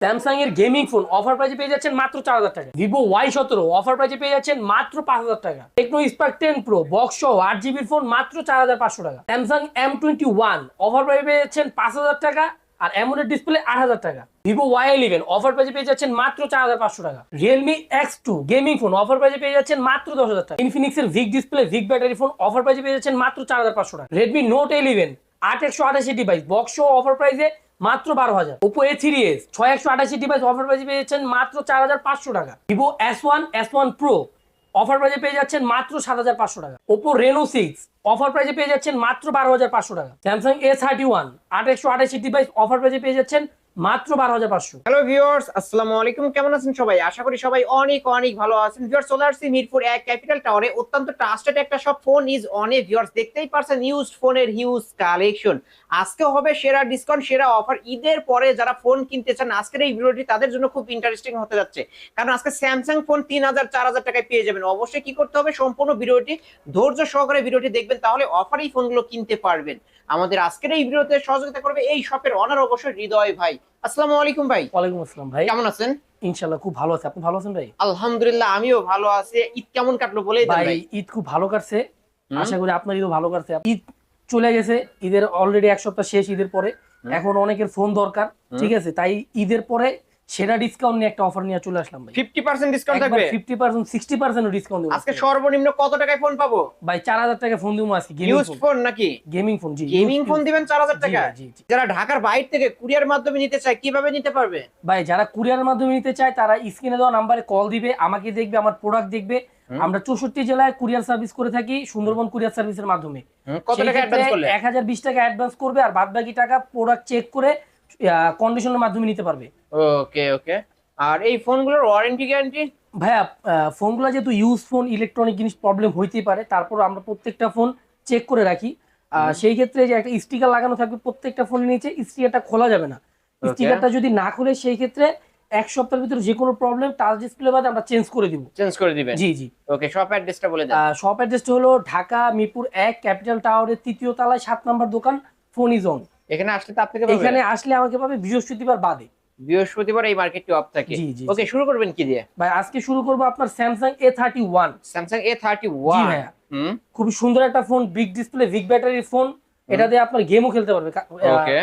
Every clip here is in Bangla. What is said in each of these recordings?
স্যামসাং এর গেমিং ফোন অফার প্রাইসে পেয়ে যাচ্ছেন মাত্র চার হাজার টাকা। ভিভো ওয়াই সতেরো অফার প্রাইসে পেয়ে যাচ্ছেন মাত্র পাঁচ হাজার টাকা। Tecno Spark ten Pro box সহ আট জিবির ফোন মাত্র চার হাজার পাঁচশো টাকা। Samsung M twenty one offer প্রাইসে পেয়ে যাচ্ছেন পাঁচ হাজার টাকা আর অ্যামোলেড ডিসপ্লে আট হাজার টাকা। ভিভো ওয়াই ইলেভেন অফার প্রাইসে পেয়ে যাচ্ছেন মাত্র চার হাজার পাঁচশো টাকা। Realme X two gaming phone offer প্রাইসে পেয়ে যাচ্ছেন মাত্র দশ হাজার টাকা। ইনফিনিক্সের big display big battery phone offer প্রাইসে পেয়ে যাচ্ছেন মাত্র চার হাজার পাঁচশো টাকা। রেডমি নোট ইলেভেন আট একশো আঠাশি ডিভাইস বক্স অফার প্রাইসে মাত্র বারো হাজার। ওপো এ থ্রি এস ছয় একশো আঠাশি ডিভাইস অফার প্রাইজে যাচ্ছেন মাত্র চার হাজার পাঁচশো টাকা। Vivo S one S one Pro offer প্রাইজে পেয়ে যাচ্ছেন মাত্র সাত হাজার পাঁচশো টাকা। ওপো রেনো সিক্স অফার প্রাইজে পেয়ে যাচ্ছেন মাত্র বারো হাজার পাঁচশো টাকা। স্যামসাং এ থার্টি ওয়ান আট একশো আঠাশি ডিভাইস অফার প্রাইজে পেয়ে যাচ্ছেন মাত্র বারো হাজার পাঁচশো। হ্যালো ভিউয়ার্স আসসালামু আলাইকুম। কেমন আছেন সবাই? আশা করি সবাই অনেক অনেক ভালো আছেন। ভিউয়ার্স চলে আসছি মিরপুর এক ক্যাপিটাল টাওয়ারে অত্যন্ত ট্রাস্টেড একটা সব ফোন ইজ অনে ভিউয়ার্স দেখতেই পারছেন ইউজ ফোনের হিউজ কালেকশন আজকে হবে সেরা ডিসকাউন্ট সেরা অফার ঈদের পরে যারা ফোন কিনতে চান, আজকের এই ভিডিওটি তাদের জন্য খুব ইন্টারেস্টিং হতে যাচ্ছে। কারণ আজকে স্যামসাং ফোন তিন হাজার, চার হাজার টাকায় পেয়ে যাবেন। অবশ্যই কি করতে হবে? সম্পূর্ণ ভিডিওটি ধৈর্য সহকারে ভিডিওটি দেখবেন, তাহলে অফার এই ফোনগুলো কিনতে পারবেন। আমাদের আজকের এই ভিডিওতে সহযোগিতা করবে এই শপের অনার অবশ্যই হৃদয় ভাই। আসসালামু আলাইকুম ভাই। ওয়ালাইকুম আসসালাম ভাই। কেমন আছেন? খুব ভালো আছে। আপনি ভালো আছেন ভাই? আলহামদুলিল্লাহ আমিও ভালো আছি। ঈদ কেমন কাটলো বলে ভাই ভাই। ঈদ খুব ভালো কাটছে। আশা করি আপনার ঈদও ভালো কাটছে। ঈদ চলে গেছে ঈদের অলরেডি এক সপ্তাহ শেষ ঈদের পরে। এখন অনেকের ফোন দরকার ঠিক আছে? তাই ঈদের পরে সেরা ডিসকাউন্ট নিয়ে একটা অফার নিয়ে চলে আসলাম ভাই। ফিফটি পার্সেন্ট ডিসকাউন্ট থাকবে? Fifty percent sixty percent discount দেবো আজকে সর্বনিম্ন কত টাকায় ফোন পাবো? ভাই চার হাজার টাকা ফোন দিব আজকে গেমিং ফোন ফোন নাকি? গেমিং ফোন জি গেমিং ফোন দিবেন চার হাজার জি টাকা জি জি। যারা ঢাকার বাইরে থেকে কুরিয়ার মাধ্যমে নিতে চায় কীভাবে নিতে পারবে? ভাই যারা কুরিয়ার মাধ্যমে নিতে চায় তারা স্ক্রিনে দেওয়া নাম্বারে কল দিবে আমাকে দেখবে আমার প্রোডাক্ট দেখবে। আমরা চৌষট্টি জেলায় কুরিয়ার সার্ভিস করে থাকি সুন্দরবন কুরিয়ার সার্ভিসের মাধ্যমে। কত টাকা অ্যাডভান্স করলে? এক হাজার বিশ টাকা অ্যাডভান্স করবে আর বাদ বাকি টাকা প্রোডাক্ট চেক করে কন্ডিশনের মাধ্যমে নিতে পারবে। ওকে ওকে আর এই ফোনগুলোর ওয়ারেন্টি গ্যারান্টি ভাইয়া ফোনগুলো যেহেতু ইউজ ফোন ইলেকট্রনিক জিনিস প্রবলেম হইতেই পারে তারপর আমরা প্রত্যেকটা ফোন চেক করে রাখি। সেই ক্ষেত্রে যে একটা স্টিকার লাগানো থাকবে প্রত্যেকটা ফোনের নিচে স্টিকারটা খোলা যাবে না। স্টিকারটা যদি না খুলে সেই ক্ষেত্রে এক সপ্তাহের ভিতরে যে কোনো প্রবলেম টাচ ডিসপ্লে বাদে আমরা চেঞ্জ করে দিব। চেঞ্জ করে দিবেন? জি জি। ওকে শপ অ্যাড্রেসটা বলে দেন। শপ অ্যাড্রেসটা হলো ঢাকা মিরপুর এক ক্যাপিটাল টাওয়ারের তৃতীয় তলায় সাত নম্বর দোকান ফোন ইজন এখানে আসলে তো আপনাকে এখানে আসলে আমাকে পাবে বৃহস্পতিবার বাদে। বৃহস্পতিবার এই মার্কেটটি অফ থাকে। ওকে শুরু করবেন কি দিয়ে? ভাই আজকে শুরু করব আপনার Samsung A thirty one Samsung A thirty one হুম? সুন্দর একটা ফোন বিগ ডিসপ্লে বিগ ব্যাটারির ফোন এটা দিয়ে আপনার গেমও খেলতে পারবে। ওকে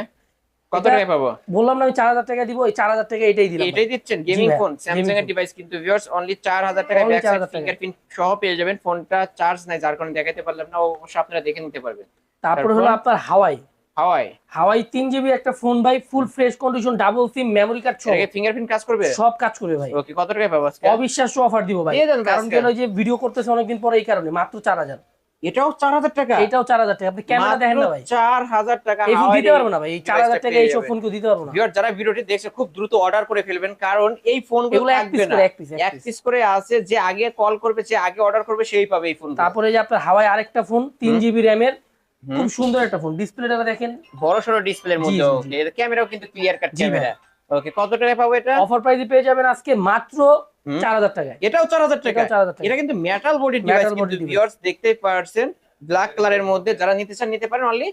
কত টাকায় পাবো? বললাম না আমি চার হাজার টাকা দিব ওই চার হাজার টাকা এটাই দিলাম। এটাই দিচ্ছেন? গেমিং ফোন স্যামসাং এর ডিভাইস কিন্তু ভিউয়ার্স অনলি 4000 টাকা Only ব্যাক সাইড 4,000। ফিঙ্গারপ্রিন্ট সহ পেয়ে যাবেন। ফোনটা চার্জ নাই যার কারণে দেখাতে পারলাম না অবশ্যই আপনারা দেখে নিতে পারবেন। তারপরে হলো আপনার হাওয়াই হাওয়াই? হাওয়াই তিন জিবি একটা ফোন ভাই full fresh condition double SIM memory card সহ। ফিঙ্গারপ্রিন্ট কাজ করবে? সব কাজ করবে ভাই। ওকে কত টাকায় পাবো আজকে? অবিশ্বাস্য অফার দিব ভাই। কারণ কেন যে ভিডিও করতেছে অনেকদিন পরে এই কারণে মাত্র চার হাজার। এটাও 4000 টাকা? এটাও চার হাজার টাকা। আপনি ক্যামেরা দেখেন না ভাই। 4000 টাকা এই দিতে পারব না ভাই। এই চার হাজার device-টা টাকা পেয়ে এইসব যাবেন। ফোন কেউ দিতে পারব না। ভিউয়ার যারা ভিডিওটি দেখছে খুব দ্রুত অর্ডার করে ফেলবেন কারণ এই ফোন এক থাকবে না। করে এক পিস করে আছে যে আগে কল করবে যে আগে অর্ডার করবে সেই পাবে এই ফোন তারপরে যে আপনার হাওয়াই আরেকটা ফোন তিন জিবি র্যামের। খুব সুন্দর একটা ফোন ডিসপ্লেটা দেখেন। বড় সরো ডিসপ্লের মধ্যে ওকে এর ক্যামেরাও কিন্তু ক্লিয়ার কাট ক্যামেরা ওকে কত টাকা পাবো এটা? অফার প্রাইসে পেয়ে যাবেন আজকে মাত্র হুম। চার হাজার টাকায়। এটাও 4000 টাকা এটাও 4000 টাকা। এটা কিন্তু মেটাল বডি ডিভাইস কিন্তু। ভিউয়ার্স দেখতে পারছেন। ব্ল্যাক কালারের মধ্যে যারা নিতে চান নিতে পারেন অনলি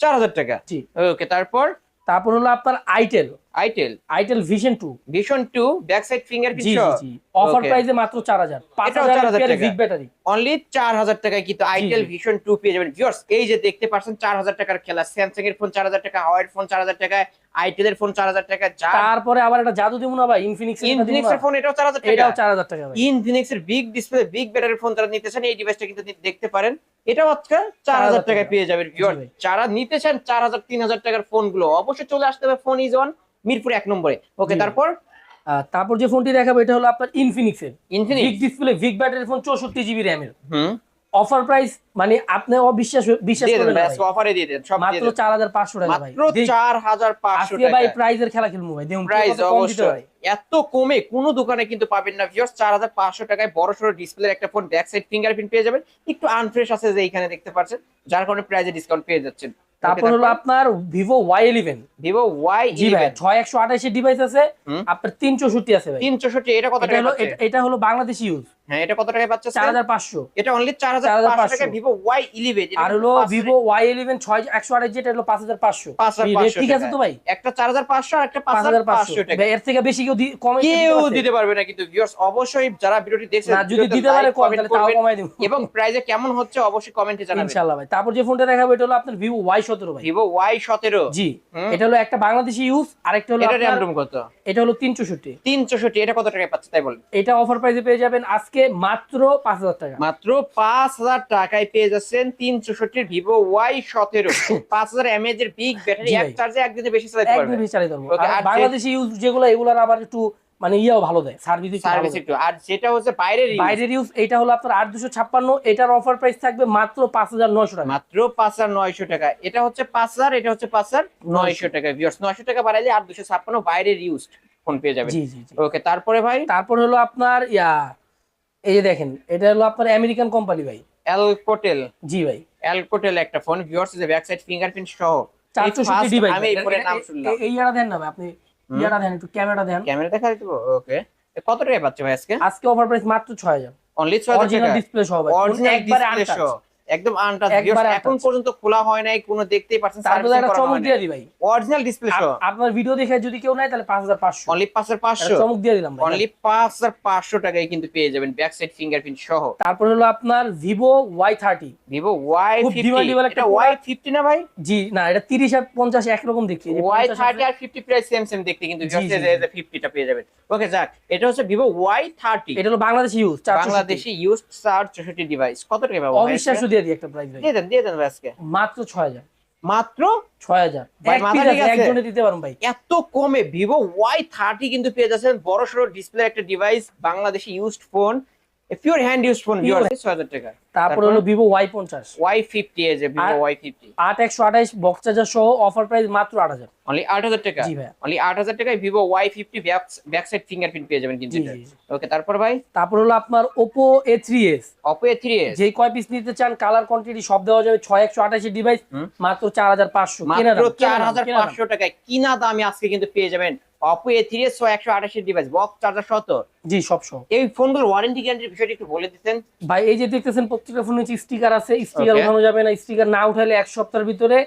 4000 টাকা। ওকে তারপর? তারপর হলো আপনার itel itel itel vision two vision 2 back side fingerprint জি সহ অফার প্রাইসে মাত্র চার হাজার পাঁচ এটাও হাজার 4000 টাকা। বিগ ব্যাটারি অনলি চার হাজার টাকায় কিন্তু আইটেল ভিশন টু পেয়ে যাবেন ভিউয়ার্স এই যে দেখতে পাচ্ছেন চার হাজার টাকার খেলা স্যামসাং এর ফোন চার হাজার টাকা হাওয়াইয়ের ফোন চার হাজার টাকা আইটেল এর ফোন চার হাজার টাকা তারপরে আবার একটা জাদু দিব না ভাই ইনফিনিক্স ইনফিনিক্স এর ফোন এটাও চার হাজার টাকা এটাও চার হাজার টাকা ভাই ইনফিনিক্স এর বিগ ডিসপ্লে বিগ ব্যাটারির ফোন যারা নিতে চান এই ডিভাইসটা কিন্তু দেখতে পারেন এটাও আজকে চার হাজার 4,000 টাকায় পেয়ে যাবেন ভিউয়ার জি ভাই। যারা নিতে চান চার হাজার তিন হাজার টাকার ফোনগুলো অবশ্যই চলে আসতে হবে ফোন ইজ ওয়ান মিরপুর এক নম্বরে। ওকে তারপর? তারপর যে ফোনটি দেখাবো এটা হলো আপনার ইনফিনিক্স এর। Infinix display big battery phone চৌষট্টি জিবি র্যামের হুম। অফার প্রাইস মানে আপনি অবিশ্বাস বিশ্বাস করবেন। অফারে দিয়ে দেন সব মাত্র দেন চার হাজার পাঁচশো টাকা ভাই। মাত্র চার হাজার পাঁচশো ভাই টাকা। প্রাইজের খেলা খেলব ভাই। দেখুন প্রাইস অবশ্যই এত কমে কোনো দোকানে কিন্তু পাবেন না ভিউয়ার্স চার হাজার পাঁচশো টাকায় বড় সড়ো ডিসপ্লে একটা ফোন ব্যাক সাইড ফিঙ্গারপ্রিন্ট পেয়ে যাবেন। একটু আনফ্রেশ আছে যে এখানে দেখতে পাচ্ছেন যার কারণে প্রাইজে ডিসকাউন্ট পেয়ে যাচ্ছেন। তারপর হলো আপনার Vivo Y eleven Vivo Y জি ভাই ছয় একশো ডিভাইস আছে আপনার তিন চৌষট্টি আছে তিন চৌষট্টি এটা কত টাকা হলো এটা- হলো বাংলাদেশি ইউজ হ্যাঁ এটা কত টাকায় পাচ্ছে? চার হাজার পাঁচশো। এটা অনলি চার হাজার 4,500 পাঁচশো। টাকা ভিভো ওয়াই ইলেভেন আর হলো ভিভো ওয়াই ইলেভেন ছয় একশো আঠাশ যেটা হলো পাঁচ হাজার পাঁচশো। ঠিক আছে তো ভাই? একটা চার হাজার পাঁচশো আর একটা পাঁচ হাজার পাঁচশো। এর থেকে বেশি কেউ কমে কেউ দিতে পারবে না কিন্তু ভিউয়ার্স অবশ্যই যারা ভিডিওটি দেখছেন না যদি দিতে পারে কম তাহলে তাও কমাই দিব। এবং প্রাইজে কেমন হচ্ছে অবশ্যই কমেন্টে জানাবেন। ইনশাল্লাহ ভাই। তারপর যে ফোনটা দেখাবো এটা হলো আপনার ভিভো ওয়াই সতেরো ভাই। ভিভো ওয়াই সতেরো। জি। এটা হলো একটা বাংলাদেশি ইউজ আর একটা হলো এটা র্যাম কত? এটা হলো তিন চৌষট্টি তিন চৌষট্টি এটা কত টাকায় পাচ্ছে তাই বলেন? এটা অফার প্রাইসে পেয়ে যাবেন আজকে মাত্র পাঁচ হাজার টাকা। মাত্র পাঁচ হাজার টাকায় পেয়ে যাচ্ছেন তিন চৌষট্টির ভিভো ওয়াই সতেরো। পাঁচ হাজার এমএএচ এর বিগ ব্যাটারি এক চার্জে একদিনে বেশি চালাতে পারবে। বেশি Okay, আর আর বাংলাদেশি ইউজ যেগুলো এগুলোর আবার একটু মানে ইয়েও ভালো দেয় সার্ভিস সার্ভিস একটু আর যেটা হচ্ছে বাইরের বাইরের ইউজ এটা হলো আপনার আট দুশো ছাপ্পান্ন এটার অফার প্রাইস থাকবে মাত্র পাঁচ হাজার নয়শো টাকা মাত্র পাঁচ হাজার নয়শো টাকা এটা হচ্ছে পাঁচ হাজার এটা হচ্ছে পাঁচ হাজার নয়শো টাকা ভিউয়ার্স নয়শো টাকা বাড়াইলে আর দুশো ছাপ্পান্ন বাইরের ইউজ ফোন পেয়ে যাবে জি জি ওকে তারপরে ভাই তারপর হলো আপনার ইয়া এই যে দেখেন এটা হলো আপনার আমেরিকান কোম্পানি ভাই অ্যালকোটেল জি ভাই অ্যালকোটেল একটা ফোন ভিউয়ার্স যে ব্যাক সাইড ফিঙ্গারপ্রিন্ট সহ চারশো এই first ষাটটি ডিভাইস আমি এই ফোনের নাম শুনলাম এই ইয়াটা দেন না ভাই আপনি ইয়াটা দেন একটু ক্যামেরাটা দেন। ক্যামেরা দেখা দিতে ওকে। কত টাকা পাচ্ছে ভাই আজকে? আজকে অফার প্রাইস মাত্র ছয় হাজার। অনলি ছয় হাজার অরিজিনাল টাকা? ডিসপ্লে সহ ভাই। অরিজিনাল একবারে ডিসপ্লে সহ। একদম আনটাচ এখন পর্যন্ত খোলা হয় নাই কোনো দেখতেই পাচ্ছেন তারপরে একটা চমক দিয়ে দিই ভাই। অরিজিনাল ডিসপ্লে সহ আপনার ভিডিও দেখে যদি কেউ নেয় তাহলে পাঁচ হাজার পাঁচশো। অনলি চমক দিয়ে দিলাম ভাই অনলি পাঁচশো টাকায় কিন্তু পেয়ে যাবেন ব্যাক সাইড ফিঙ্গারপ্রিন্ট সহ। তারপর হলো আপনার এটা না ভাই? জি না এটা তিরিশ আর পঞ্চাশ একরকম ওয়াই 50 থার্টি আর ফিফটি প্রাইস সেম সেম দেখতে কিন্তু জি, জি, জি। ফিফটিটা পেয়ে যাবেন। ওকে যাক এটা হচ্ছে ভিভো ওয়াই থার্টি এটা হলো বাংলাদেশি ইউজ বাংলাদেশি ইউজ চার চৌষট্টি ডিভাইস কত টাকা পাবো? অবিশ্বাস্য দিয়ে দিই একটা প্রাইস দিয়ে দেন দিয়ে দেন ভাই আজকে। মাত্র ছয় হাজার। মাত্র? ছয় হাজার। ভাই? একজনে দিতে পারুন ভাই। এত কমে ভিভো ওয়াই থার্টি কিন্তু পেয়ে যাচ্ছেন। বড় সড়ো ডিসপ্লে একটা device Bangladeshi used phone pure hand use phone টাকা তারপর হলো ফিফটি আট একশো আঠাইশ বক্স চার্জার সহ অফার প্রাইস মাত্র আট হাজার। অনলি আট হাজার টাকা? জি ভাই অনলি আট হাজার টাকায় Vivo Y fifty back side fingerprint পেয়ে যাবেন কিন্তু। ওকে তারপর ভাই? তারপর হলো আপনার Oppo A three S Oppo three S যে কয় পিস নিতে চান কালার কোয়ান্টিটি সব দেওয়া যাবে ছয় একশো আঠাশি ডিভাইস মাত্র চার হাজার পাঁচশো। মাত্র চার হাজার পাঁচশো টাকায়। কিনা দামে আজকে কিন্তু পেয়ে যাবেন অপো এ থ্রি এস একশো আঠাশি ডিভাইস বক্স চার্জার জি সব সহ। এই ফোনগুলোর ওয়ারেন্টি গ্যারান্টির বিষয়টা একটু বলে দিতেন। ভাই এই যে দেখতেছেন প্রত্যেকটা ফোনে স্টিকার আছে স্টিকার উঠানো যাবে না স্টিকার না উঠালে এক সপ্তাহের ভিতরে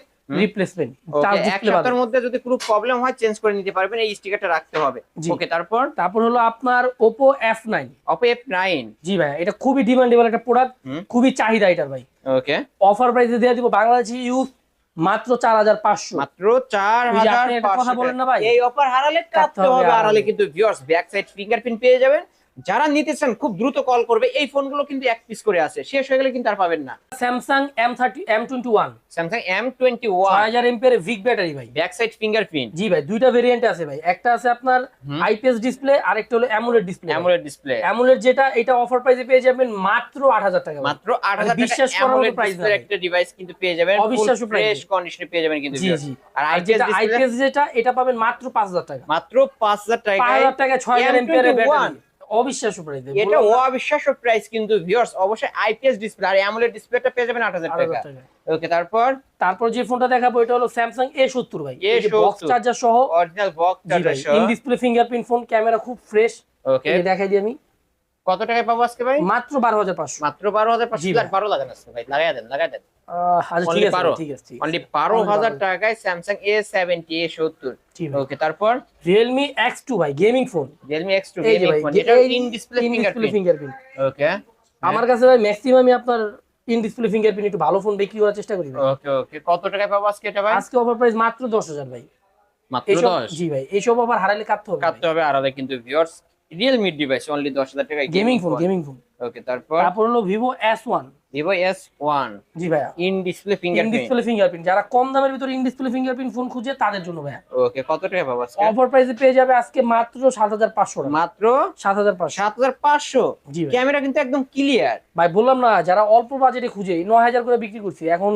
রিপ্লেসমেন্ট চার্জ এক সপ্তাহের মধ্যে যদি কোনো প্রবলেম হয় চেঞ্জ করে নিতে পারবেন এই স্টিকারটা রাখতে হবে। ওকে তারপর? তারপর হলো আপনার জি ভাই এটা খুবই ডিমান্ডেবল একটা প্রোডাক্ট খুবই চাহিদা এটার ভাই। ওকে অফার প্রাইসে দিয়ে দিব বাংলাদেশি ইউজ মাত্র চার হাজার পাঁচশো মাত্র চার হাজার কথা বলেন না ভাই? এই অফার হারালে কাটতে হবে। হারালে কিন্তু ভিউয়ার্স ব্যাক সাইড ফিঙ্গারপ্রিন্ট পেয়ে যাবেন যারা নিতে চান খুব দ্রুত কল করবে। এই ফোনগুলো কিন্তু এক পিস করে আছে। শেষ হয়ে গেলে কিন্তু আর পাবেন না। Samsung M thirty M twenty one Samsung M twenty one হাজার এমপের ভিক ব্যাটারি ভাই। ব্যাক সাইড ফিঙ্গারপ্রিন্ট জি ভাই দুইটা ভেরিয়েন্ট আছে ভাই। একটা আছে আপনার আইপিএস ডিসপ্লে আর একটা হলো AMOLED display AMOLED display AMOLED যেটা এটা অফার প্রাইসে পেয়ে যাবেন মাত্র আট হাজার টাকা মাত্র আট হাজার মানে বিশ্বাস করার মতো price না একটা ডিভাইস কিন্তু পেয়ে যাবেন। অবিশ্বাস্য ফ্রেশ কন্ডিশনে পেয়ে যাবেন কিন্তু জি জি। আর আইপিএস যেটা এটা পাবেন মাত্র পাঁচ হাজার টাকা। মাত্র পাঁচ হাজার পাঁচ টাকায় হাজার টাকা ছয় হাজার এমপিয়ার M21 ব্যাটারি অবিশ্বাস্য প্রাইস এটা অবিশ্বাস্য প্রাইস কিন্তু ভিউয়ার্স অবশ্যই আইপিএস ডিসপ্লে আর অ্যামোলেড ডিসপ্লেটা পেয়ে যাবেন আট হাজার টাকা। ওকে তারপর? তারপর যে ফোনটা দেখাবো এটা হলো স্যামসাং এ সত্তর ভাই। এই বক্স চার্জার সহ অরিজিনাল বক্স চার্জার সহ। In display fingerprint phone camera খুব ফ্রেশ ওকে দেখাই দিই আমি। কত টাকায় পাবো আজকে ভাই? মাত্র বারো হাজার পাঁচশো। মাত্র বারো হাজার পাঁচশো। বারো লাগান আছে ভাই লাগাই দেন লাগাই দেন। বারো? হাজার। টাকায় স্যামসাং এ সেভেন্টি এ সত্তর। ওকে তারপর? রিয়েলমি এক্স টু ভাই gaming phone Realme X two in display fingerprint okay আমার কাছে ভাই ম্যাক্সিমামই আপনার ইন ডিসপ্লে ফিঙ্গারপ্রিন্ট একটু ভালো ফোন বিক্রি করার চেষ্টা করি ওকে ওকে কত টাকায় পাবো আজকে এটা ভাই? আজকে অফার প্রাইস মাত্র দশ হাজার ভাই। মাত্র এইসব দশ? জি ভাই এইসব অফার হারালে কাটতে হবে কাটতে হবে আলাদা কিন্তু ভিউয়ার্স রিয়েলমি ডিভাইস অনলি 10000 টাকা gaming phone gaming phone okay তারপর? তারপর হলো Vivo S1 Vivo S1 জি ভাইয়া। In display fingerprint in display fingerprint যারা কম দামের ভিতরে ইন ডিসপ্লে ফিঙ্গারপ্রিন্ট ফোন খুঁজে তাদের জন্য ভাইয়া। ওকে কত টাকা পাবো আজকে? অফার প্রাইসে পেয়ে যাবে আজকে মাত্র 7500 টাকা। মাত্র? 7500 7500 জি ক্যামেরা কিন্তু একদম ক্লিয়ার ভাই বললাম না যারা অল্প বাজেটে খুঁজে 9000 করে বিক্রি করছি। এখন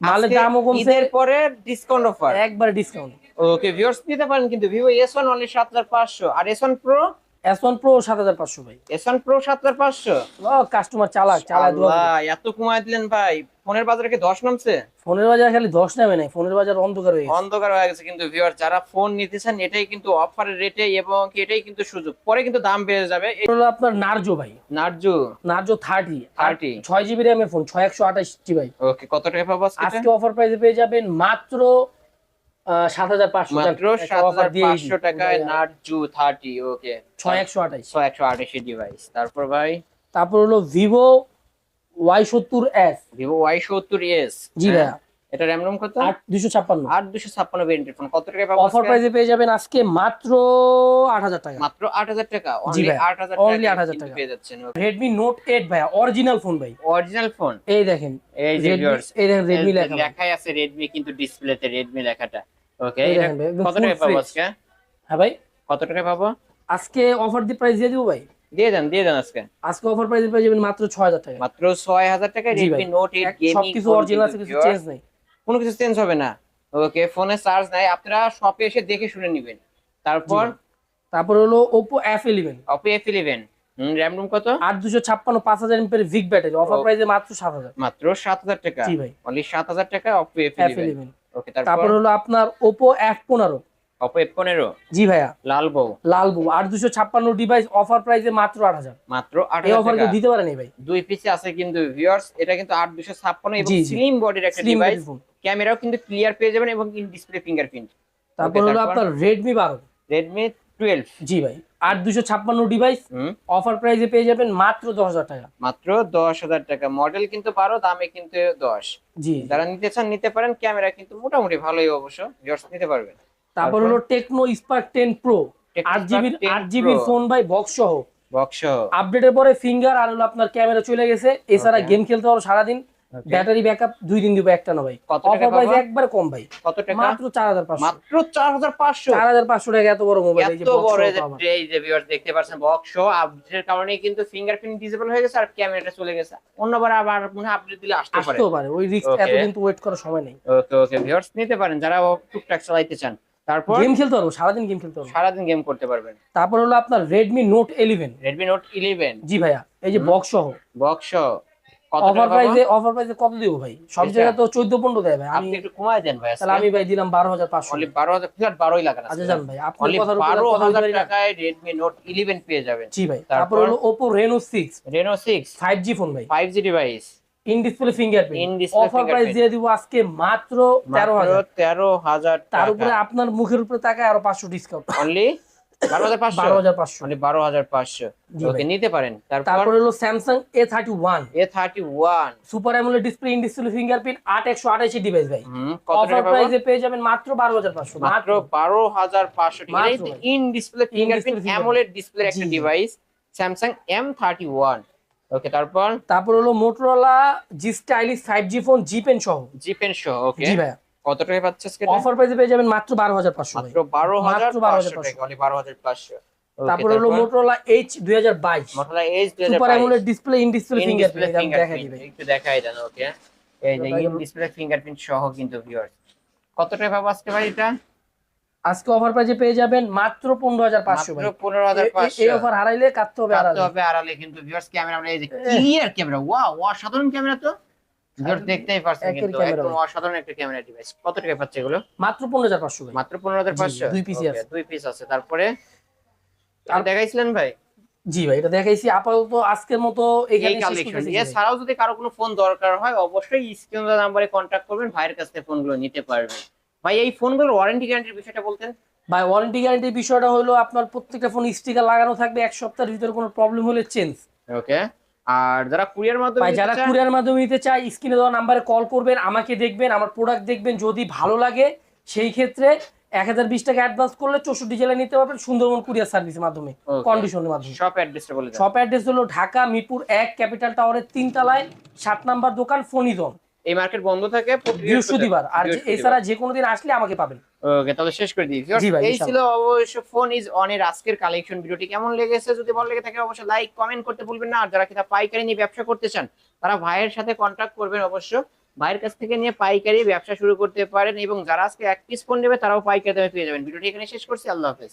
মালের দামও কমছে। পরে ডিসকাউন্ট অফার একবার ডিসকাউন্ট ওকে ভিউয়ার্স নিতে পারেন কিন্তু Vivo S1 অনলি 7500 আর S1 Pro? S1 Pro 7500 ভাই। S1 Pro 7500 ও কাস্টমার চালাক চালাক ভাই এত কমায় দিলেন ভাই। ফোনের বাজারে কি 10 নামছে? ফোনের বাজার খালি 10 নামে নাই ফোনের বাজার অন্ধকার হয়ে অন্ধকার হয়ে গেছে কিন্তু ভিউয়ার যারা ফোন নিতে চান এটাই কিন্তু অফারের রেটে এবং এটাই কিন্তু সুযোগ। পরে কিন্তু দাম বেড়ে যাবে। এটা হলো আপনার নার্জো ভাই। নার্জো নার্জো 30 30 6 জিবি র্যামের ফোন 6128 জিবি ভাই ওকে কত টাকা পাবো আজকে? অফার প্রাইসে পেয়ে যাবেন মাত্র তারপর ভাই? তারপর হলো ভিভো ওয়াই সত্তর এস। ভিভো ওয়াই সত্তর এস। জি ভাইয়া। এটা র্যাম রোম কত? আট দুশো ছাপ্পান্ন। আট দুশো ছাপ্পান্ন ভেরিয়েন্টের ফোন। কত টাকা পাবো অফার? প্রাইসে পেয়ে যাবেন আজকে মাত্র আট হাজার টাকা। মাত্র আট হাজার টাকা? অনলি ভাই, আট হাজার 8,000 টাকা। পেয়ে যাচ্ছেন। রেডমি নোট এইট ভাইয়া অরিজিনাল ফোন ভাই। অরিজিনাল ফোন এই দেখেন এই যে Redmi- এই দেখেন এই লেখা। লেখাই আছে রেডমি কিন্তু ডিসপ্লেতে রেডমি লেখাটা। ওকে এটা ভাই, কত টাকা পাবো আজকে? হ্যাঁ ভাই। কত টাকা পাবো? আজকে অফার দিয়ে প্রাইস দিয়ে দিব ভাই? দিয়ে দেন দিয়ে দেন আজকে। আজকে অফার প্রাইসে পেয়ে যাবেন মাত্র ছয় হাজার টাকা। মাত্র ছয় হাজার টাকা জি ভাই। রেডমি নোট এইট এক- গেমিং সবকিছু অরিজিনাল আছে কিছু চেঞ্জ নেই। কোনো কিছু চেঞ্জ হবে না। ওকে ফোনে চার্জ নাই আপনারা শপে এসে দেখে শুনে নেবেন। তারপর? তারপর হলো eleven Oppo F eleven RAM ROM কত? আট দুশো ছাপ্পান্ন পাঁচ হাজার এমপের ভিক ব্যাটারি অফার। প্রাইসে মাত্র সাত হাজার। মাত্র সাত হাজার টাকা? জি ভাই। অনলি সাত হাজার টাকা Oppo F F eleven eleven okay তারপর? তারপর হলো আপনার ওপো এফ পনেরো। অপো এফ পনেরো জি ভাইয়া। লাল বউ। লাল বউ। আট দুশো ছাপ্পান্ন ডিভাইস অফার প্রাইসে মাত্র আট হাজার। মাত্র আট অফার টাকা কেউ দিতে পারেনি ভাই। দুই পিসে আছে কিন্তু ভিউয়ার্স এটা কিন্তু আট দুশো ছাপ্পান্ন এবং জি, জি। স্লিম বডির একটা ডিভাইস ক্যামেরাও কিন্তু ক্লিয়ার পেয়ে যাবেন এবং ডিসপ্লে ফিঙ্গারপ্রিন্ট তারপর হলো আপনার রেডমি বারো। রেডমি টুয়েলভ জি ভাই। আট দুশো ছাপ্পান্ন ডিভাইস অফার প্রাইসে পেয়ে যাবেন মাত্র দশ হাজার টাকা। মাত্র দশ হাজার টাকা। মডেল কিন্তু বারো দামে কিন্তু দশ। জি। যারা নিতে চান নিতে পারেন। ক্যামেরা কিন্তু মোটামুটি ভালোই অবশ্য। নিতে পারবেন। তারপর? হলো টেকনো স্পার্ক টেন প্রো আট জিবির আট জিবির ফোন ভাই বক্স সহ। বক্স আপডেটের পরে ফিঙ্গার আর হলো আপনার ক্যামেরা চলে গেছে। এছাড়া গেম খেলতে পারো সারাদিন। ব্যাটারি ব্যাকআপ দুই দিন দিব একটা না ভাই। অফার প্রাইস একবার কম ভাই। কত টাকা? মাত্র টাকা এত বড় মোবাইল এই যে বড় এই যে- পাবা। ভিউয়ার্স দেখতে পাচ্ছেন বক্স আপডেটের কারণে কিন্তু ফিঙ্গারপ্রিন্ট ডিসেবল হয়ে গেছে আর ক্যামেরাটা চলে গেছে। অন্যবার আবার মনে আপডেট দিলে আসতে পারে। ওই রিস্ক Okay. এতদিন তো ওয়েট করার সময় নেই। ওকে ওকে ভিউয়ার্স নিতে পারেন। যারা টুকটাক চালাইতে চান। তারপর? গেম খেলতে পারব সারাদিন গেম খেলতে পারব। সারাদিন গেম করতে পারবেন। তারপর হলো আপনার Redmi Note eleven Redmi Note eleven জি ভাইয়া এই যে বক্স সহ। বক্স কত অফার প্রাইসে অফার প্রাইসে কত দিব ভাই? সব? জায়গায় তো চোদ্দ পনেরো দেয় ভাই। আপনি একটু কমায় দেন ভাই তাহলে আমি ভাই দিলাম বারো হাজার পাঁচশো। অনলি বারো হাজার ফিগার বারোই লাগান আচ্ছা জান ভাই আপনি কথার উপর বারো কথা হাজার বলতে পারি না? টাকায় রেডমি নোট ইলেভেন পেয়ে যাবেন। জি ভাই তারপর? তারপর হলো Oppo Reno six Reno six five G phone ভাই। Five G device in display fingerprint offer price দিয়ে দিব আজকে মাত্র তেরো উপরে আপনার মুখের উপরে তাকায় আরও পাঁচশো ডিসকাউন্ট অনলি বারো হাজার পাঁচশো? বারো হাজার পাঁচশো। অনলি বারো হাজার পাঁচশো। জি ওকে নিতে পারেন। তারপর? হলো A thirty one super AMOLED display in display fingerprint আট একশো আঠাশি ডিভাইস ভাই। অফার প্রাইসে পেয়ে যাবেন মাত্র বারো হাজার পাঁচশো। মাত্র বারো হাজার পাঁচশো মাত্র ভাই। In display fingerprint. AMOLED display একটা। Device Samsung M thirty one okay তারপর? তারপর হলো Motorola G stylish five G phone G pen সহ। জি পেন সহ ওকে। জি ভাইয়া। কত টাকা পাচ্ছে আজকে অফার প্রাইসে পেয়ে যাবেন মাত্র বারো হাজার পাঁচশো মাত্র বারো হাজার মাত্র পাঁচশো 12,500 টাকা অনলি বারো হাজার পাঁচশো। তারপর হলো মোটরোলা এইচ দুই হাজার বাইশ। মোটরলা এইচ দুই super AMOLED display in display in display fingerprint দেখা দিবে একটু দেখাই দেন ওকে। এই যে ইন ডিসপ্লে ফিঙ্গারপ্রিন্ট সহ কিন্তু ভিউয়ার্স কত টাকা পাবো আজকে ভাই এটা? আজকে অফার প্রাইসে পেয়ে যাবেন মাত্র পনেরো হাজার পাঁচশো মাত্র পনেরো হাজার এই পাঁচশো অফার হারাইলে কাটতে হবে কাটতে হবে আড়ালে কিন্তু ভিউয়ার্স ক্যামেরা আমরা এই যে ক্লিয়ার ক্যামেরা ওয়াও অসাধারণ ক্যামেরা তো। দেখতেই পারছেন কিন্তু একদম অসাধারণ একটা ক্যামেরা ডিভাইস কত টাকা পাচ্ছে এগুলো? মাত্র পনেরো হাজার পাঁচশো মাত্র পনেরো হাজার পাঁচশো? দুই piece-ই আছে। দুই পিস আছে। তারপরে? আর দেখাইছিলেন ভাই? জি ভাই এটা দেখাইছি। আপাতত আজকের মতো এই কালেকশন। এছাড়াও যদি কারও কোনো ফোন দরকার হয় অবশ্যই স্ক্রিন নাম্বারে কন্ট্যাক্ট করবেন। ভাইয়ের কাছ থেকে ফোনগুলো নিতে পারবেন। ভাই এই ফোনগুলোর ওয়ারেন্টি গ্যারান্টির বিষয়টা বলতেন। ভাই ওয়ারেন্টি গ্যারান্টির বিষয়টা হলো আপনার প্রত্যেকটা ফোন স্টিকার লাগানো থাকবে এক সপ্তাহের ভিতরে কোনো প্রবলেম হলে চেঞ্জ ওকে আর যারা কুরিয়ার মাধ্যমে ভাই যারা কুরিয়ার মাধ্যমে নিতে চায় স্ক্রিনে দেওয়া নাম্বারে কল করবেন আমাকে দেখবেন আমার প্রোডাক্ট দেখবেন যদি ভালো লাগে সেই ক্ষেত্রে এক হাজার বিশ টাকা অ্যাডভান্স করলে চৌষট্টি জেলায় নিতে পারবেন সুন্দরবন কুরিয়ার সার্ভিসের মাধ্যমে. কন্ডিশনের মাধ্যমে। শপ অ্যাড্রেসটা বলে শপ অ্যাড্রেস হলো ঢাকা মিরপুর এক ক্যাপিটাল টাওয়ারের তিন তলায় সাত নাম্বার দোকান ফোনিজন এই মার্কেট বন্ধ থাকে বৃহস্পতিবার। আর এছাড়া যে কোনো দিন আসলে আমাকে পাবেন। ওকে তাহলে শেষ করে দিই এই ছিল অবশ্য ফোন ইজ অন এর আজকের কালেকশন ভিডিওটি। কেমন লেগেছে? যদি ভালো লেগে থাকে অবশ্যই লাইক কমেন্ট করতে ভুলবেন না। আর যারা কিনা পাইকারি নিয়ে ব্যবসা করতে চান তারা ভাইয়ের সাথে কন্ট্যাক্ট করবেন অবশ্য। ভাইয়ের কাছ থেকে নিয়ে পাইকারি ব্যবসা শুরু করতে পারেন এবং যারা আজকে এক পিস ফোন নেবে তারাও পাইকারি দামে পেয়ে যাবেন। ভিডিওটি এখানে শেষ করছি। আল্লাহ হাফেজ।